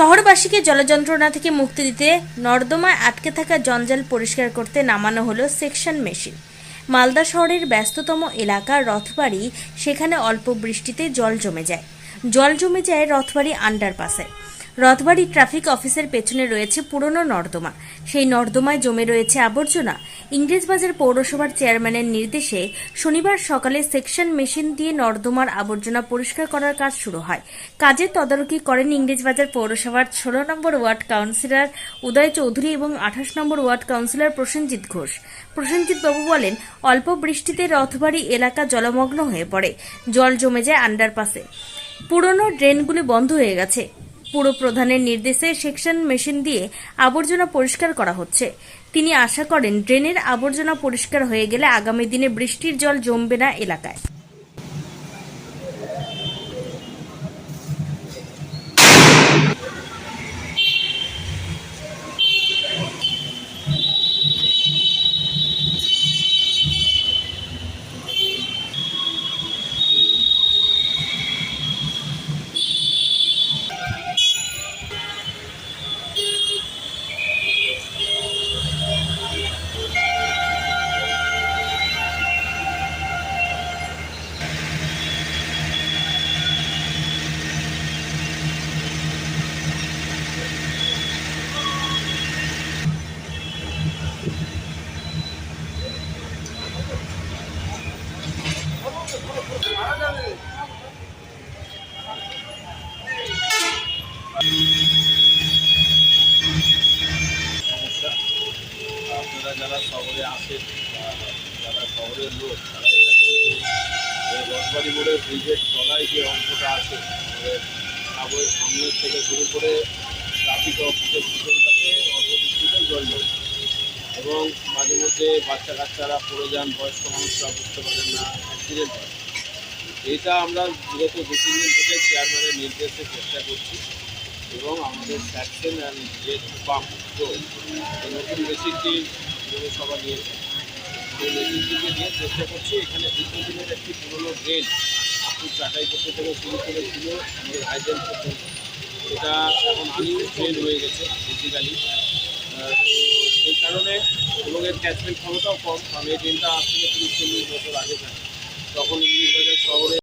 শহরবাসীকে জলযন্ত্রণা থেকে মুক্তি দিতে নর্দমায় আটকে থাকা জঞ্জাল পরিষ্কার করতে নামানো হলো সেকশন মেশিন। মালদা শহরের ব্যস্ততম এলাকা রথবাড়ি, সেখানে অল্প বৃষ্টিতে জল জমে যায়। জল জমে যায় রথবাড়ি আন্ডারপাসে। রথবাড়ি ট্রাফিক অফিসের পেছনে রয়েছে পুরনো নর্দমা। সেই নর্দমায় জমে রয়েছে আবর্জনা। ইংরেজবাজার পৌরসভার চেয়ারম্যানের নির্দেশে শনিবার সকালে সেকশন মেশিন দিয়ে নর্দমার আবর্জনা পরিষ্কার করার কাজ শুরু হয়। কাজের তদারকি করেন ইংরেজবাজার পৌরসভার ষোলো নম্বর ওয়ার্ড কাউন্সিলর উদয় চৌধুরী এবং আঠাশ নম্বর ওয়ার্ড কাউন্সিলর প্রসেনজিৎ ঘোষ। প্রসেনজিৎ বাবু বলেন, অল্প বৃষ্টিতে রথবাড়ি এলাকা জলমগ্ন হয়ে পড়ে। জল জমে যায় আন্ডারপাসে পুরনো ড্রেনগুলি বন্ধ হয়ে গেছে। পুর প্রধানের নির্দেশে সেকশন মেশিন দিয়ে আবর্জনা পরিষ্কার করা হচ্ছে। তিনি আশা করেন, ড্রেনের আবর্জনা পরিষ্কার হয়ে গেলে আগামী দিনে বৃষ্টির জল জমবে না এলাকায়। শহরে আসেন যারা শহরের লোক, তারা রথবাড়ি মোড়ে ব্রিজের তলায় যে অংশটা আছে, আমাদের সাবয়ের সামনের থেকে শুরু করে ট্রাফিক অফিসের পিছনটাতে অল্পবৃষ্টিতে জল জমে এবং মাঝে মধ্যে বাচ্চা কাচ্চারা পড়ে যান, বয়স্ক মানুষরা বুঝতে পারেন না, অ্যাক্সিডেন্ট হয়। এটা আমরা বিগত দু, তিন দিন থেকে চেয়ারম্যানের নির্দেশে চেষ্টা করছি। এবং আমাদের স্যাকশন অ্যান্ড জেট পাম্প নতুন মেশিনটি পৌরসভা নিয়েছে সেই মেশিনটিকে নিয়ে চেষ্টা করছি, এখানে দীর্ঘদিনের একটি পুরনো ড্রেন আপনি চাটাই করতে থেকে শুরু করেছিল আমাদের হাইজেন পর্যন্ত এটা এখন আনইউজ ড্রেন হয়ে গেছে বেসিক্যালি তো সেই কারণে এবং এর ক্যাচমেন্ট ক্ষমতাও কম, কারণ এই ড্রেনটা আজ থেকে তিরিশ, চল্লিশ বছর আগে থাকে। তখন ইংলিশ বাজার শহরে